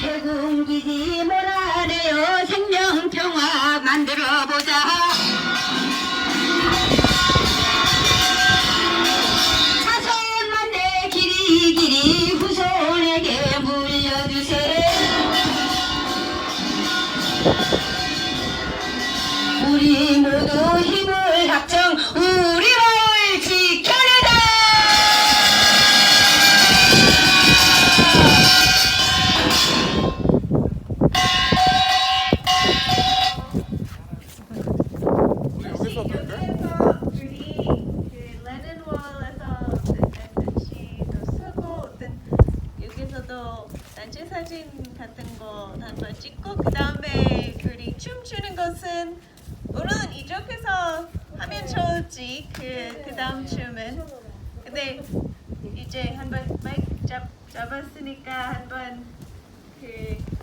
해군기지 몰아내요. 생명평화 만들어보자. 우리 모두 힘을 합쳐 여기서도 단체 사진 같은 거 한번 찍고 그 다음에 우리 춤추는 것은 물론 이쪽에서 하면 좋을지 그, 그 다음 춤은 근데 이제 한번 마이크 잡, 잡았으니까 한번 그?